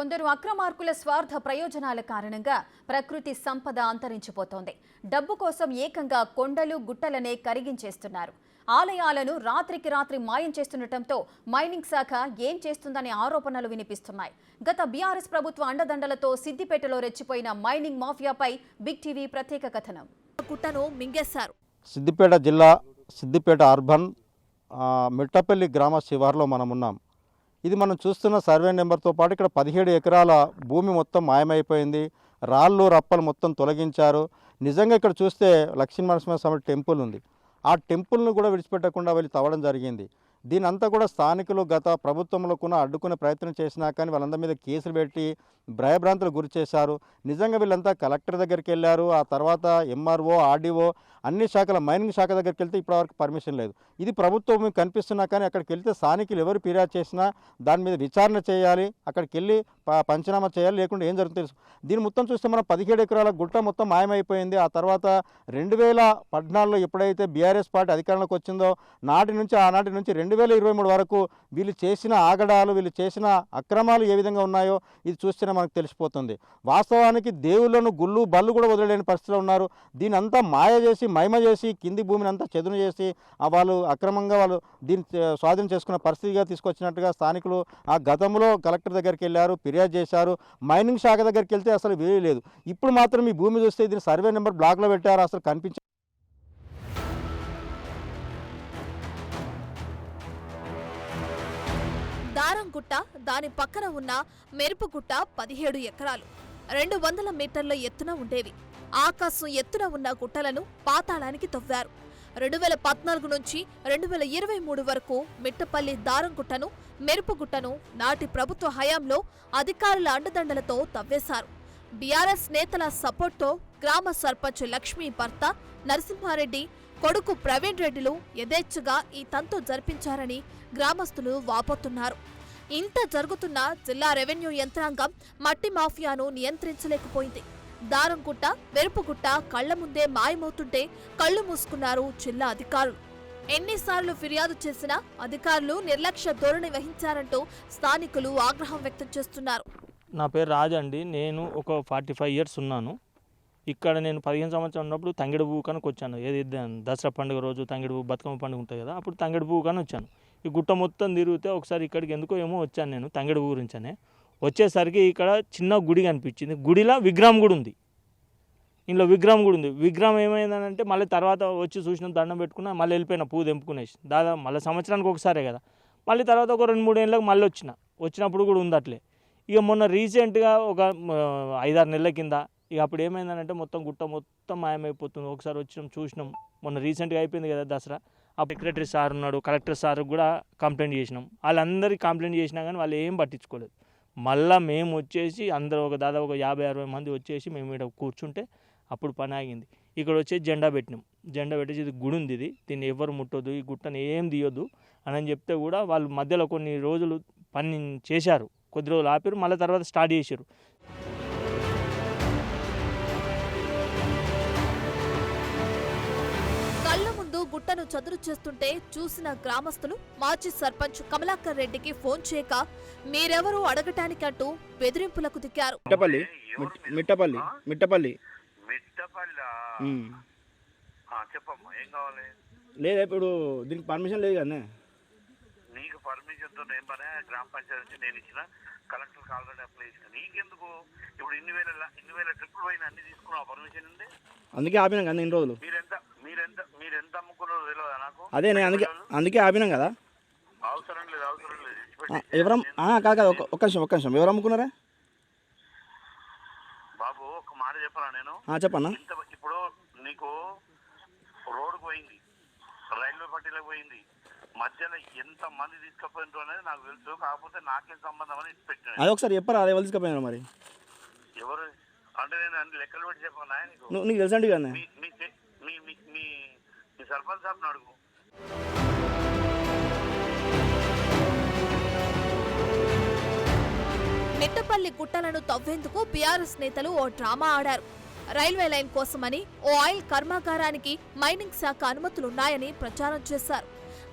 కొందరు అక్రమార్కుల స్వార్థ ప్రయోజనాల కారణంగా ప్రకృతి సంపద అంతరించిపోతోంది. డబ్బు కోసం ఏకంగా కొండలు గుట్టలనే కరిగించేస్తున్నారు. ఆలయాలను రాత్రికి రాత్రి మాయం చేస్తుండటంతో మైనింగ్ శాఖ ఏం చేస్తుందనే ఆరోపణలు వినిపిస్తున్నాయి. గత బీఆర్ఎస్ ప్రభుత్వ అండదండలతో సిద్దిపేటలో రెచ్చిపోయిన మైనింగ్ మాఫియాపై బిగ్ టీవీ ప్రత్యేక కథనం. గుట్టను మింగేశారు. సిద్దిపేట జిల్లా సిద్దిపేట అర్బన్ మిట్టపల్లి గ్రామ శివార్లో మనం ఉన్నాం ఇది మనం చూస్తున్న సర్వే నెంబర్తో పాటు ఇక్కడ పదిహేడు ఎకరాల భూమి మొత్తం మాయమైపోయింది. రాళ్ళు రప్పలు మొత్తం తొలగించారు. నిజంగా ఇక్కడ చూస్తే లక్ష్మీ నరసింహస్వామి టెంపుల్ ఉంది. ఆ టెంపుల్ను కూడా విడిచిపెట్టకుండా వెళ్ళి తవ్వడం జరిగింది. దీని అంతా కూడా స్థానికులు గత ప్రభుత్వంలో కూడా అడ్డుకునే ప్రయత్నం చేసినా కానీ వాళ్ళందరి మీద కేసులు పెట్టి భయభ్రాంతులు గురి చేశారు. నిజంగా వీళ్ళంతా కలెక్టర్ దగ్గరికి వెళ్ళారు. ఆ తర్వాత ఎంఆర్ఓ ఆర్డీఓ అన్ని శాఖల మైనింగ్ శాఖ దగ్గరికి వెళ్తే ఇప్పటివరకు పర్మిషన్ లేదు. ఇది ప్రభుత్వం మీకు కనిపిస్తున్నా కానీ అక్కడికి వెళ్తే స్థానికులు ఎవరు ఫిర్యాదు చేసినా దాని మీద విచారణ చేయాలి అక్కడికి వెళ్ళి పంచనామా చేయాలి లేకుంటే ఏం జరుగుతుంది తెలుసు. దీని మొత్తం చూస్తే మనం పదిహేడు ఎకరాల గుట్ట మొత్తం మాయమైపోయింది. ఆ తర్వాత రెండు వేల పద్నాలుగులో ఎప్పుడైతే బీఆర్ఎస్ పార్టీ అధికారంలోకి వచ్చిందో నాటి నుంచి ఆనాటి నుంచి రెండు వేల ఇరవై మూడు వరకు వీళ్ళు చేసిన ఆగడాలు వీళ్ళు చేసిన అక్రమాలు ఏ విధంగా ఉన్నాయో ఇది చూస్తేనే మనకు తెలిసిపోతుంది. వాస్తవానికి దేవుళ్ళను గుళ్ళు బళ్ళు కూడా వదిలేని పరిస్థితిలో ఉన్నారు. దీని అంతా మాయ చేసి మైమ చేసి కింది భూమిని అంతా చదును చేసి వాళ్ళు అక్రమంగా వాళ్ళు దీన్ని స్వాధీనం చేసుకున్న పరిస్థితిగా తీసుకొచ్చినట్టుగా స్థానికులు ఆ గతంలో కలెక్టర్ దగ్గరికి వెళ్ళారు ఫిర్యాదు చేశారు. మైనింగ్ శాఖ దగ్గరికి వెళ్తే అసలు వేరే లేదు. ఇప్పుడు మాత్రం ఈ భూమి చూస్తే దీని సర్వే నెంబర్ బ్లాక్లో పెట్టారు అసలు కనిపించ దారంగుట్ట దాని పక్కన ఉన్న మెరుపుగుట్ట పదిహేడు ఎకరాలు. రెండు వందల మీటర్ల ఎత్తున ఉండేవి. ఆకాశం ఎత్తున ఉన్న గుట్టలను పాతాళానికి తవ్వారు. రెండు వేల పద్నాలుగు నుంచి రెండు వేల ఇరవై మూడు వరకు మిట్టపల్లి దారం గుట్టను మెరుపు గుట్టను నాటి ప్రభుత్వ హయాంలో అధికారుల అండదండలతో తవ్వేశారు. బీఆర్ఎస్ నేతల సపోర్ట్తో గ్రామ సర్పంచ్ లక్ష్మీ భర్త నరసింహారెడ్డి కొడుకు ప్రవీణ్ రెడ్డిలు యథేచ్ఛగా ఈ తంతు జరిపించారని గ్రామస్తులు వాపోతున్నారు. ఇంత జరుగుతున్న జిల్లా రెవెన్యూ యంత్రాంగం మట్టి మాఫియాను నియంత్రించలేకపోయింది. దారంగుట్ట వెరుపుగుట్ట కళ్ళ ముందే మాయమవుతుంటే కళ్ళు మూసుకున్నారు జిల్లా అధికారులు. ఎన్నిసార్లు ఫిర్యాదు చేసినా అధికారులు నిర్లక్ష్య ధోరణి వహించారంటూ స్థానికులు ఆగ్రహం వ్యక్తం చేస్తున్నారు. నా పేరు రాజు అండి. నేను ఒక ఫార్టీ ఫైవ్ ఇయర్స్ ఉన్నాను. ఇక్కడ నేను పదిహేను సంవత్సరం ఉన్నప్పుడు తంగిడి కనుక వచ్చాను. ఏది దసరా పండుగ రోజు తంగిడి పువ్వు బతుకమ్మ పండుగ ఉంటుంది కదా అప్పుడు తంగిడి పువ్వు కానీ వచ్చాను. ఈ గుట్ట మొత్తం తిరిగితే ఒకసారి ఇక్కడికి ఎందుకో ఏమో వచ్చాను నేను తంగిడి పువ్వు గురించనే. వచ్చేసరికి ఇక్కడ చిన్న గుడి కనిపించింది. గుడిలో విగ్రహం కూడా ఉంది. ఇంట్లో విగ్రహం కూడా ఉంది. విగ్రహం ఏమైందనంటే మళ్ళీ తర్వాత వచ్చి చూసిన దండం పెట్టుకున్నా మళ్ళీ వెళ్ళిపోయిన పువ్వు తెంపుకునేసి. దాదాపు మళ్ళీ సంవత్సరానికి ఒకసారే కదా. మళ్ళీ తర్వాత ఒక రెండు మూడు ఏళ్ళకి మళ్ళీ వచ్చిన. వచ్చినప్పుడు కూడా ఉంది అట్లే. ఇక మొన్న రీసెంట్గా ఒక ఐదారు నెలల కింద ఇక అప్పుడు ఏమైందనంటే మొత్తం గుట్ట మొత్తం మాయమైపోతుంది. ఒకసారి వచ్చినాం చూసినాం. మొన్న రీసెంట్గా అయిపోయింది కదా దసరా. ఆ సెక్రటరీ సార్ ఉన్నాడు కలెక్టర్ సార్ కూడా కంప్లైంట్ చేసినాం. వాళ్ళందరికీ కంప్లైంట్ చేసినా కానీ వాళ్ళు ఏం పట్టించుకోలేదు. మళ్ళీ మేము వచ్చేసి అందరూ ఒక దాదాపు ఒక యాభై అరవై మంది వచ్చేసి మేము ఇక్కడ కూర్చుంటే అప్పుడు పని ఆగింది. ఇక్కడ వచ్చేసి జెండా పెట్టినాం. జెండా పెట్టేసి ఇది గుడి ఉంది ఇది. దీన్ని ఎవరు ముట్టొద్దు ఈ గుట్టని ఏం తీయొద్దు అని చెప్తే కూడా వాళ్ళు మధ్యలో కొన్ని రోజులు పని చేశారు. కొద్ది రోజులు ఆపారు మళ్ళీ తర్వాత స్టార్ట్ చేశారు. గుట్టను చదురు చేస్తుంటే చూసిన గ్రామస్తులు మాజీ సర్పంచ్ కమలాకర్ రెడ్డికి ఫోన్ చేయక మీరెవరూ అడగటానికంటూ బెదిరింపులకు దిగారు మిట్టపల్లి మిట్- మిట్టపల్లి మిట్టపల్లి. చెప్పమ్మా ఏం కావాలి? లేదా ఇప్పుడు దీనికి పర్మిషన్ లేదు కదా నీకు పర్మిషన్తో ఏం పని? గ్రామ పంచాయతీ నుంచి నేను ఇచ్చిన కలెక్టర్ ఆల్రెడీ అప్లై చేసిన. నీకెందుకు? ఇప్పుడు ఇన్ని వేల ఇన్ని వేల ట్రిప్పులు పోయిన అన్ని తీసుకున్నావు? పర్మిషన్ ఉంది అందుకే ఆపినాం కదా ఇన్ని రోజులు. మీరెంత మీరెంత మీరెంత అమ్ముకున్నారో తెలియదా నాకు అదే నేను అందుకే అందుకే ఆపినాం కదా. అవసరం లేదు అవసరం లేదు. ఆ, ఇచ్చిపెట్టి. ఎవరం కాదు కాదు ఒక్క నిమిషం ఒక్క నిమిషం. ఎవరు అమ్ముకున్నారా? బాబు ఒక మాట చెప్పరా నేను? ఆ, చెప్పన్నా. ఇప్పుడు నీకు రోడ్డు పోయింది రైల్వే పట్టీలకు పోయింది. మధ్యలో ఎంత మంది తీసుకుపోయినారు అనేది నాకు తెలుసు కాకపోతే నాకేం సంబంధం అని పెట్టాను అది ఒకసారి చెప్పరా అదే వలిసికపోయినారు మరి? ఎవరు? అంటే నేను అన్ని లెక్కలు పెట్టి చెప్పాను నీకు? నువ్వు నీకు తెలుసండి కదా మీ మీ మీ సర్పంచ్ సాబ్ని అడుగు. మిట్టపల్లి గుట్టలను తవ్వేందుకు బీఆర్ఎస్ నేతలు ఓ డ్రామా ఆడారు. రైల్వే లైన్ కోసమని ఓ ఆయిల్ కర్మాగారానికి మైనింగ్ శాఖ అనుమతులున్నాయని ప్రచారం చేశారు.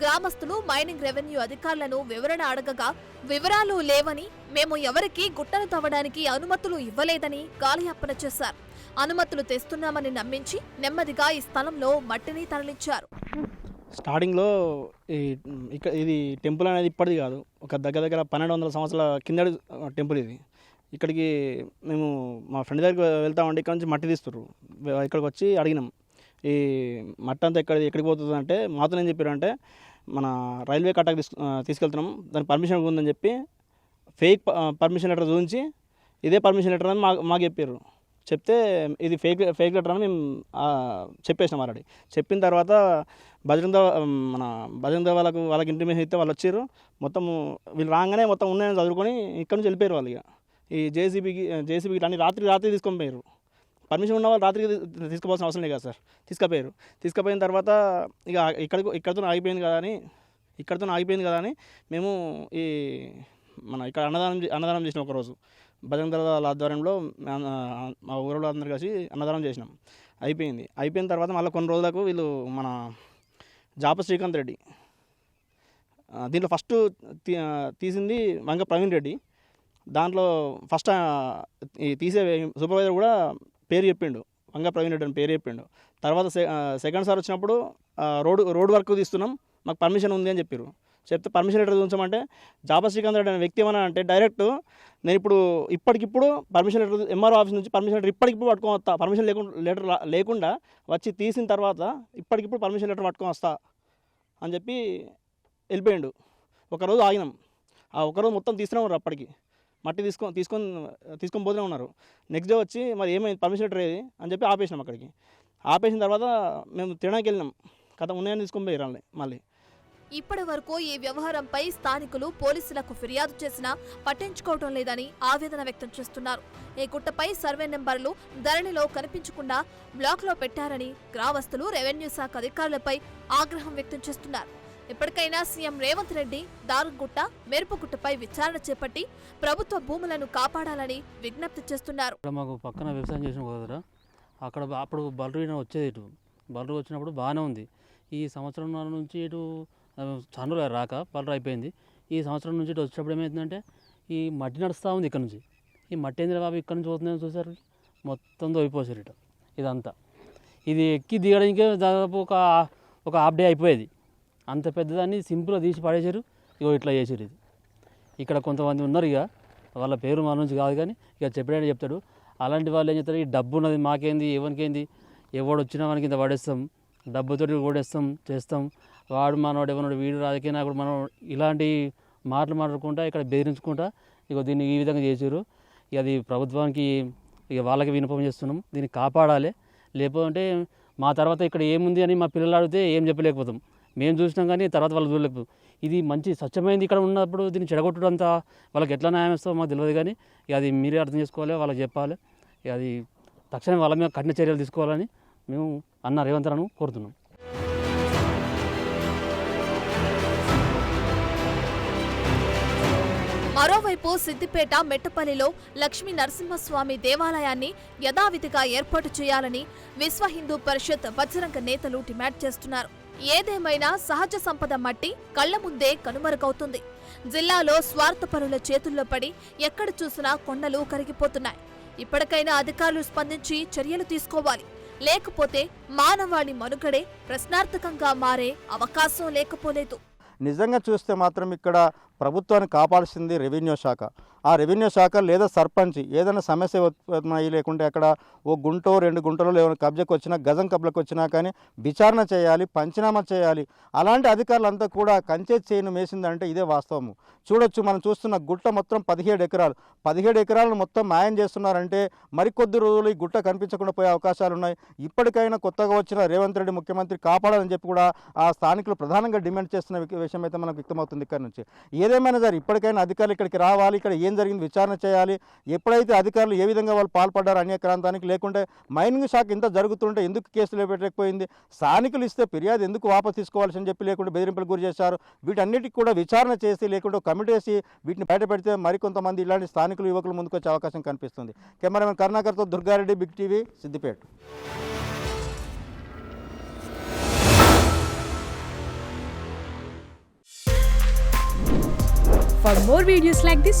గ్రామస్తులు మైనింగ్ రెవెన్యూ అధికారులను వివరణ అడగగా వివరాలు లేవని మేము ఎవరికీ గుట్టలు తవ్వడానికి అనుమతులు ఇవ్వలేదని గాలియాపన చేశారు. అనుమతులు తెస్తున్నామని నమ్మించి నెమ్మదిగా ఈ స్థలంలో మట్టిని తరలించారు. స్టార్టింగ్లో ఈ ఇక్కడ ఇది టెంపుల్ అనేది ఇప్పటిది కాదు. ఒక దగ్గర దగ్గర పన్నెండు వందల సంవత్సరాల కిందటి టెంపుల్ ఇది. ఇక్కడికి మేము మా ఫ్రెండ్ దగ్గరికి వెళ్తామంటే ఇక్కడ నుంచి మట్టి తీస్తుర్రు. ఇక్కడికి వచ్చి అడిగినాం. ఈ మట్టి అంతా ఎక్కడ ఎక్కడికి పోతుంది అంటే మాతో ఏం చెప్పారంటే మన రైల్వే కట్టకు తీసుకు తీసుకెళ్తున్నాం. దానికి పర్మిషన్ ఉందని చెప్పి ఫేక్ పర్మిషన్ లెటర్ చూపించి ఇదే పర్మిషన్ లెటర్ అని మాకు మాకు చెప్పారు చెప్తే ఇది ఫేక్ ఫేక్ లెటర్ అని మేము చెప్పేసినాం ఆల్రెడీ చెప్పిన తర్వాత బజరంగ మన బజరంగ వాళ్ళకు వాళ్ళకి ఇంటిమేషన్ ఇస్తే వాళ్ళు వచ్చారు మొత్తం వీళ్ళు రాగానే మొత్తం ఉన్నాయని చదువుకొని ఇక్కడ నుంచి వెళ్ళిపోయారు వాళ్ళు ఇక. ఈ జేసీబీకి జేసీబీకి అన్ని రాత్రి రాత్రి తీసుకొని పోయారు. పర్మిషన్ ఉన్న వాళ్ళు రాత్రికి తీసుకోవాల్సిన అవసరం లేదు కదా సార్. తీసుకుపోయారు. తీసుకుపోయిన తర్వాత ఇక ఇక్కడ ఇక్కడితో ఆగిపోయింది కదా అని ఇక్కడితో ఆగిపోయింది కదా అని మేము ఈ మన ఇక్కడ అన్నదానం చే- అన్నదానం చేసిన ఒకరోజు భజన వాళ్ళ ఆధ్వర్యంలో మా మా ఊరిలో అందరు కలిసి అన్నదానం చేసినాం. అయిపోయింది. అయిపోయిన తర్వాత మళ్ళీ కొన్ని రోజులకు వీళ్ళు మన జాప శ్రీకాంత్ రెడ్డి దీంట్లో ఫస్ట్ తీ- తీసింది వంక ప్రవీణ్ రెడ్డి. దాంట్లో ఫస్ట్ ఈ తీసే సూపర్వైజర్ కూడా పేరు చెప్పిండు. వంగ ప్రవీణ్ రెడ్డి అని పేరు చెప్పిండు. తర్వాత సెకండ్ సార్ వచ్చినప్పుడు రోడ్ రోడ్ వర్క్ తీస్తున్నాం మాకు పర్మిషన్ ఉంది అని చెప్పారు చెప్తే పర్మిషన్ లెటర్ చూపించమంటే జాబా శ్రీకాంత్ రెడ్డి అనే వ్యక్తి ఏమన్నా అంటే డైరెక్ట్ నేను ఇప్పుడు ఇప్పటికిప్పుడు పర్మిషన్ లెటర్ ఎంఆర్ఓ ఆఫీస్ నుంచి పర్మిషన్ లెటర్ ఇప్పటికిప్పుడు పట్టుకొని వస్తా. పర్మిషన్ లేకుండా లెటర్ లేకుండా వచ్చి తీసిన తర్వాత ఇప్పటికిప్పుడు పర్మిషన్ లెటర్ పట్టుకొని వస్తా అని చెప్పి వెళ్ళిపోయాడు. ఒకరోజు ఆగినాం. ఆ ఒకరోజు మొత్తం తీసుకునే ఉన్నారు అప్పటికి. మట్టి తీసుకొని తీసుకొని తీసుకొని పోతూనే ఉన్నారు. నెక్స్ట్ డే వచ్చి మరి ఏమైంది? పర్మిషన్ లెటర్ ఏది? అని చెప్పి ఆపేసినాం అక్కడికి. ఆపేసిన తర్వాత మేము తినడానికి వెళ్ళినాం. కథ ఉన్నాయని తీసుకొని పోయి మళ్ళీ. ఇప్పటి వరకు ఈ వ్యవహారంపై స్థానికులు పోలీసులకు ఫిర్యాదు చేసినా పట్టించుకోవటం లేదని ఆవేదన వ్యక్తం చేస్తున్నారు. ఈ గుట్టపై సర్వే నెంబర్లు ధరణిలో కనిపించకుండా బ్లాక్లో పెట్టారని గ్రామస్తులు రెవెన్యూ శాఖ అధికారులపై ఆగ్రహం వ్యక్తం చేస్తున్నారు. ఇప్పటికైనా సీఎం రేవంత్ రెడ్డి దారుగుట్ట మెరుపుగుట్టపై విచారణ చేపట్టి ప్రభుత్వ భూములను కాపాడాలని విజ్ఞప్తి చేస్తున్నారు. మాకు పక్కన వ్యవసాయం చేసిన కదరా అక్కడ అప్పుడు బలరీన వచ్చేది ఇటు. బలరు వచ్చినప్పుడు బాగానే ఉంది. ఈ సంవత్సరం నుంచి ఇటు ఆ, చనులు రాక బలరు అయిపోయింది. ఈ సంవత్సరం నుంచి ఇటు వచ్చేటప్పుడు ఏమైందంటే ఈ మట్టి నడుస్తూ ఉంది ఇక్కడ నుంచి. ఈ మట్టి ఏంది బాబు ఇక్కడ నుంచి పోతుందని చూసారు మొత్తం దొరికిపోసారు ఇటు ఇదంతా. ఇది ఎక్కి దిగడానికే దాదాపు ఒక ఒక హాఫ్ డే అయిపోయేది. అంత పెద్దదాన్ని సింపుల్గా తీసి పడేసారు ఇగో ఇట్లా చేసారు ఇది. ఇక్కడ కొంతమంది ఉన్నారు ఇక వాళ్ళ పేరు మన నుంచి కాదు కానీ ఇక చెప్పడానికి చెప్తాడు. అలాంటి వాళ్ళు ఏం చెప్తారు ఈ డబ్బు ఉన్నది మాకేంది ఎవరికేంది ఎవడు వచ్చినా మనకి ఇంత పడేస్తాం డబ్బుతోటి ఓడేస్తాం చేస్తాం వాడు మనోడు ఎవనోడు వీడు రాజకీయ నాయకుడు మనం ఇలాంటి మాటలు మాట్లాడుకుంటా ఇక్కడ బెదిరించుకుంటా ఇక దీన్ని ఈ విధంగా చేసారు ఇక అది ప్రభుత్వానికి ఇక వాళ్ళకి వినపం చేస్తున్నాం. దీన్ని కాపాడాలి. లేకపోతే మా తర్వాత ఇక్కడ ఏముంది అని మా పిల్లలు అడిగితే ఏం చెప్పలేకపోతాం. మేము చూసినాం కానీ తర్వాత వాళ్ళు చూడలేకపోతాం ఇది మంచి స్వచ్ఛమైనది ఇక్కడ ఉన్నప్పుడు దీన్ని చెడగొట్టడం అంతా వాళ్ళకి ఎట్లా న్యాయం ఇస్తామో మాకు తెలియదు కానీ ఇక అది మీరే అర్థం చేసుకోవాలి వాళ్ళకి చెప్పాలి. ఇక అది తక్షణం వాళ్ళ మీద కఠిన చర్యలు తీసుకోవాలని మేము అన్న రేవంత్ రావును కోరుతున్నాం. మరోవైపు సిద్దిపేట మెట్టపల్లిలో లక్ష్మీ నరసింహస్వామి దేవాలయాన్ని యథావిధిగా ఏర్పాటు చేయాలని విశ్వ హిందూ పరిషత్ బజరంగ నేతలు డిమాండ్ చేస్తున్నారు. ఏదేమైనా సహజ సంపద మట్టి కళ్ళ ముందే కనుమరుగవుతుంది. జిల్లాలో స్వార్థపరుల చేతుల్లో పడి ఎక్కడ చూసినా కొండలు కరిగిపోతున్నాయి. ఇప్పటికైనా అధికారులు స్పందించి చర్యలు తీసుకోవాలి. లేకపోతే మానవాళి మనుగడే ప్రశ్నార్థకంగా మారే అవకాశం లేకపోలేదు. నిజంగా చూస్తే మాత్రం ఇక్కడ ప్రభుత్వాన్ని కాపాల్సింది రెవెన్యూ శాఖ. ఆ రెవెన్యూ శాఖ లేదా సర్పంచ్ ఏదైనా సమస్య ఉత్పన్నమయ్యి లేకుంటే అక్కడ ఓ గుంటో రెండు గుంటలో ఏమైనా కబ్జకు వచ్చినా గజం కబ్లకు వచ్చినా కానీ విచారణ చేయాలి పంచనామా చేయాలి. అలాంటి అధికారులంతా కూడా కంచే చేయను మేసిందంటే ఇదే వాస్తవము. చూడొచ్చు మనం చూస్తున్న గుట్ట మొత్తం పదిహేడు ఎకరాలు. పదిహేడు ఎకరాలను మొత్తం మాయం చేస్తున్నారంటే మరికొద్ది రోజులు ఈ గుట్ట కనిపించకుండా పోయే అవకాశాలు ఉన్నాయి. ఇప్పటికైనా కొత్తగా వచ్చిన రేవంత్ రెడ్డి ముఖ్యమంత్రి కాపాడాలని చెప్పి కూడా ఆ స్థానికులు ప్రధానంగా డిమాండ్ చేస్తున్న విషయం అయితే మనకు వ్యక్తమవుతుంది ఇక్కడ నుంచి. ఏదేమైనా సరే ఇప్పటికైనా అధికారులు ఇక్కడికి రావాలి ఇక్కడ ఏం జరిగింది విచారణ చేయాలి ఎప్పుడైతే అధికారులు ఏ విధంగా వాళ్ళు పాల్పడ్డారు అన్యక్రాంతానికి లేకుంటే మైనింగ్ శాఖ ఇంత జరుగుతుంటే ఎందుకు కేసులు పెట్టకపోయింది స్థానికులు ఇస్తే ఫిర్యాదు ఎందుకు వాపసు తీసుకోవాల్సి చెప్పి లేకుంటే బెదిరింపులకు గురి చేశారు. వీటన్నిటికి కూడా విచారణ చేసి లేకుంటే కమిటీ వేసి వీటిని బయట పెడితే మరికొంతమంది ఇలాంటి స్థానికులు యువకులు ముందుకొచ్చే అవకాశం కనిపిస్తుంది. కెమెరామెన్ కరుణాకర్తో Durga Reddy big TV Siddipet. For more videos like this,